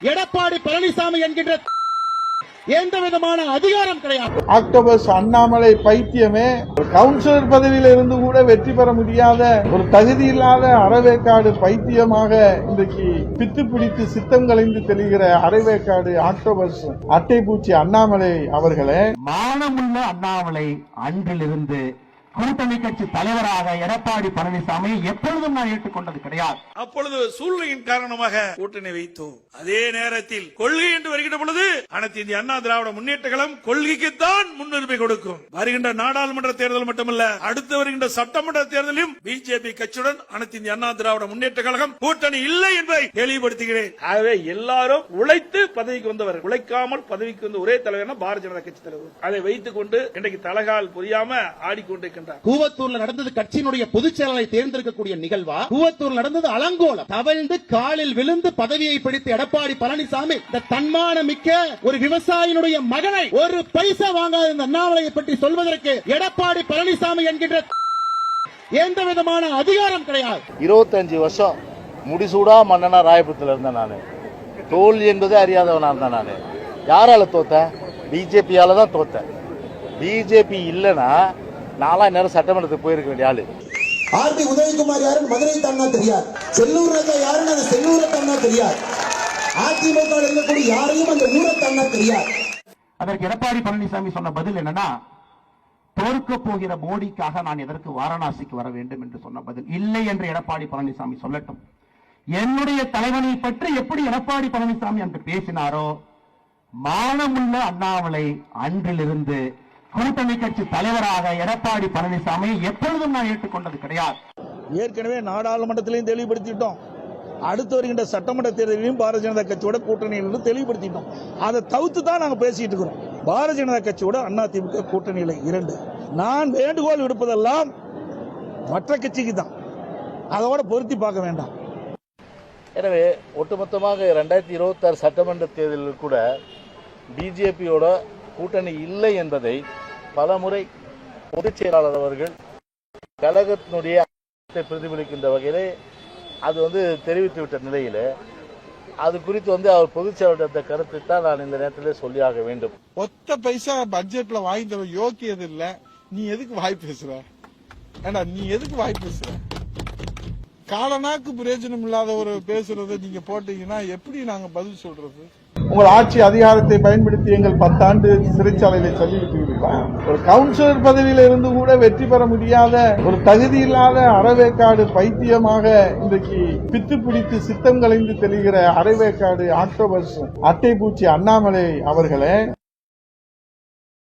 எடப்பாடி பழனிசாமி என்கின்ற எந்த விதமான அதிகாரம் கிடையாது. ஆக்டோபஸ் அண்ணாமலை பைத்தியமே ஒரு கவுன்சிலர் பதவியில இருந்து கூட வெற்றி பெற முடியாத ஒரு தகுதி இல்லாத அறவேக்காடு பைத்தியமாக இன்றைக்கு பித்து பிடித்து சித்தம் கலைந்து தெளிகிற அறவேக்காடு ஆக்டோபஸ் அட்டைப்பூச்சி அண்ணாமலை அவர்களே மானமுள்ள அண்ணாமலை அன்றிலிருந்து கூட்டணி கட்சி தலைவராக எடப்பாடி பழனிசாமி எப்பொழுதும் நான் ஏற்றுக்கொண்டது கிடையாது. அப்பொழுது சூழ்நிலையின் காரணமாக கூட்டணி வைத்தோம். அதே நேரத்தில் கொள்கை என்று வருகின்ற பொழுது அனைத்து இந்திய அண்ணா திராவிட முன்னேற்ற கழகம் கொள்கைக்குத்தான் முன்னுரிமை கொடுக்கும். வருகின்ற நாடாளுமன்ற தேர்தல் மட்டுமல்ல அடுத்து வருகின்ற சட்டமன்ற தேர்தலிலும் பிஜேபி கட்சியுடன் அனைத்து இந்திய அண்ணா திராவிட முன்னேற்ற கழகம் கூட்டணி இல்லை என்பதை தெளிவுபடுத்துகிறேன். ஆகவே எல்லாரும் உழைத்து பதவிக்கு வந்தவர் உழைக்காமல் பதவிக்கு வந்த ஒரே தலைவர் பாரதிய ஜனதா கட்சி தலைவர். அதை வைத்துக் கொண்டு இன்றைக்கு தலகால் புரியாம ஆடிக்கொண்டிருக்கின்றார். கூவத்தூர்ல நடந்தது கட்சியினுடைய பொதுச் செயலாளரை தேர்ந்தெடுக்கக்கூடிய நிகழ்வா? கூவத்தூர்ல நடந்தது அலங்கோலம். தவழ்ந்து காலில் விழுந்து பதவியை பிடித்த எடப்பாடி பழனிசாமி இந்த தன்மான மிக்க ஒரு விவசாயினுடைய மகனை ஒரு பைசா வாங்காத இந்த அண்ணாமலையை பற்றி சொல்வதற்கு எடப்பாடி பழனிசாமி என்கின்ற எந்த விதமான அதிகாரம் கிடையாது. இருபத்தஞ்சு வருஷம் முடிசூடா மன்னனா ராயபுரத்தில் இருந்தேன் நான். தோல்வி என்பதே அறியாதவனா இருந்தேன் நான். யாரால தோத்தேன்? பிஜேபியால தான் தோத்தேன். பிஜேபி இல்லைன்னா நாலாம் நேரம் சட்டமன்றத்துக்கு போயிருக்க வேண்டிய ஆளு. ஆர்பி உதயகுமார் யாருன்னு மதுரை தானா தெரியாது. செல்லூர் ராஜா யாருன்னு அந்த செல்லூரை தானா தெரியாது. அதிமுக இருக்கக்கூடிய யாரையும் அந்த ஊரை தானா தெரியாது. அதற்கு எடப்பாடி பழனிசாமி சொன்ன பதில் என்னன்னா தோற்க போகிற மோடிக்காக நான் எதற்கு வாரணாசிக்கு வர வேண்டும் என்று சொன்ன பதில் இல்லை என்று எடப்பாடி பழனிசாமி சொல்லட்டும். என்னுடைய தலைவனை பற்றி எப்படி எடப்பாடி பழனிசாமி அன்று பேசினாரோ மானமுள்ள அண்ணாமலை அன்றிலிருந்து கூட்டணி கட்சி தலைவராக எடப்பாடி பழனிசாமி எப்பொழுதும் நான் ஏற்றுக்கொண்டது கிடையாது. ஏற்கனவே நாடாளுமன்றத்திலையும் தெளிவுபடுத்திட்டோம். அடுத்து வருகின்ற சட்டமன்ற தேர்தலையும் பாரதிய ஜனதா கட்சியோட கூட்டணியில் தெளிவுபடுத்திட்டோம். அதை தவிர்த்து தான் நாங்க பேசிட்டு இருக்கிறோம். பாரதிய ஜனதா கட்சியோட அதிமுக கூட்டணியில் இரண்டு. நான் வேண்டுகோள் விடுப்பதெல்லாம் மற்ற கட்சிக்கு தான் அதோட பொருத்தி பார்க்க வேண்டாம். எனவே ஒட்டுமொத்தமாக ரெண்டாயிரத்தி இருபத்தாறு சட்டமன்ற தேர்தலில் கூட பிஜேபியோட கூட்டணி இல்லை என்பதை பலமுறை பொதுச் செயலாளர் அவர்கள் கழகத்தினுடைய பிரதிபலிக்கின்ற வகையிலே அது வந்து தெரிவித்துவிட்ட நிலையில் அது குறித்து வந்து அவர் பொதுச் செயலாளர் கருத்தை தான் நான் இந்த நேரத்தில் சொல்லியாக வேண்டும். ஒத்த பைசா பட்ஜெட்ல வாங்கி யோக்கியது இல்ல நீ எதுக்கு வாய் பேசுற? ஏண்டா நீ எதுக்கு வாய் பேசுற? காலனாக்கு பிரயோஜனம் இல்லாத ஒரு பேசுறதை நீங்க போட்டீங்கன்னா எப்படி நாங்க பதில் சொல்றது? உங்கள் ஆட்சி அதிகாரத்தை பயன்படுத்தி எங்கள் பத்தாண்டு சிறைச்சாலையில தள்ளிவிட்டீர்களா ஒரு கவுன்சிலர் பதவியில இருந்து கூட வெற்றி பெற முடியாத ஒரு தகுதி இல்லாத அறவேக்காடு பைத்தியமாக இன்றைக்கு பித்து பிடித்து சித்தம் கலைந்து தெளிகிற அறவேக்காடு ஆக்டோபஸ் அட்டைப்பூச்சி அண்ணாமலை அவர்களே